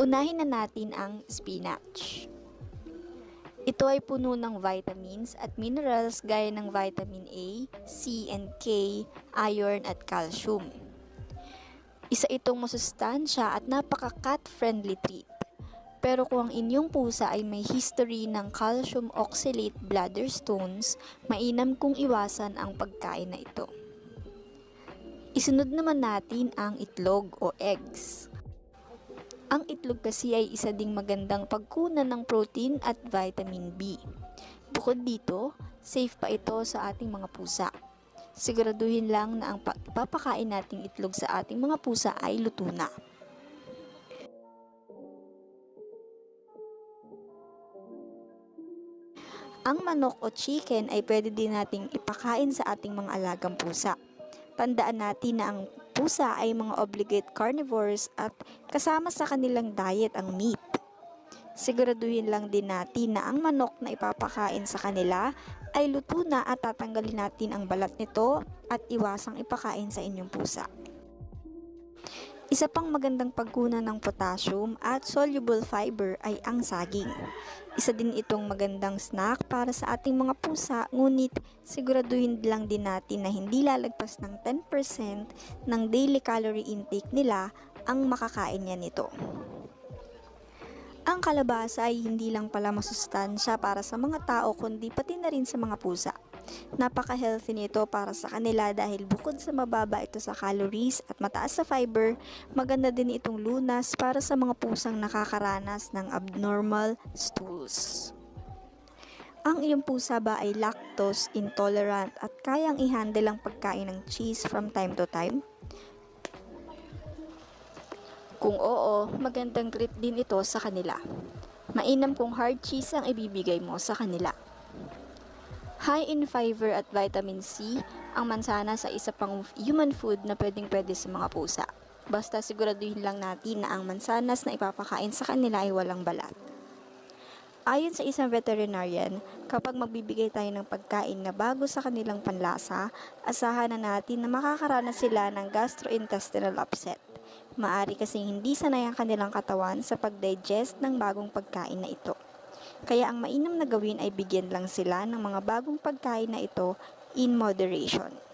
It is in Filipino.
Unahin na natin ang spinach. Ito ay puno ng vitamins at minerals gaya ng vitamin A, C, and K, iron at calcium. Isa itong masustansya at napaka-cat-friendly treat. Pero kung ang inyong pusa ay may history ng calcium oxalate bladder stones, mainam kong iwasan ang pagkain na ito. Isunod naman natin ang itlog o eggs. Ang itlog kasi ay isa ding magandang pagkunan ng protein at vitamin B. Bukod dito, safe pa ito sa ating mga pusa. Siguraduhin lang na ang pa- ipapakain nating itlog sa ating mga pusa ay luto na. Ang manok o chicken ay pwede din nating ipakain sa ating mga alagang pusa. Tandaan natin na ang pusa ay mga obligate carnivores at kasama sa kanilang diet ang meat. Siguraduhin lang din natin na ang manok na ipapakain sa kanila ay luto na at tatanggalin natin ang balat nito at iwasang ipakain sa inyong pusa. Isa pang magandang pagkunan ng potassium at soluble fiber ay ang saging. Isa din itong magandang snack para sa ating mga pusa, ngunit siguraduhin lang din natin na hindi lalagpas ng 10% ng daily calorie intake nila ang makakain niya nito. Ang kalabasa ay hindi lang pala masustansya para sa mga tao kundi pati na rin sa mga pusa. Napaka-healthy nito para sa kanila dahil bukod sa mababa ito sa calories at mataas sa fiber, maganda din itong lunas para sa mga pusang nakakaranas ng abnormal stools. Ang iyong pusa ba ay lactose intolerant at kayang i-handle ang pagkain ng cheese from time to time? Kung oo, magandang treat din ito sa kanila. Mainam kung hard cheese ang ibibigay mo sa kanila. High in fiber at vitamin C, ang mansanas ay isa pang human food na pwedeng pwede sa mga pusa. Basta siguraduhin lang natin na ang mansanas na ipapakain sa kanila ay walang balat. Ayon sa isang veterinarian, kapag magbibigay tayo ng pagkain na bago sa kanilang panlasa, asahan na natin na makakaranas sila ng gastrointestinal upset. Maari kasing hindi sanay ang kanilang katawan sa pag-digest ng bagong pagkain na ito. Kaya ang mainam na gawin ay bigyan lang sila ng mga bagong pagkain na ito in moderation.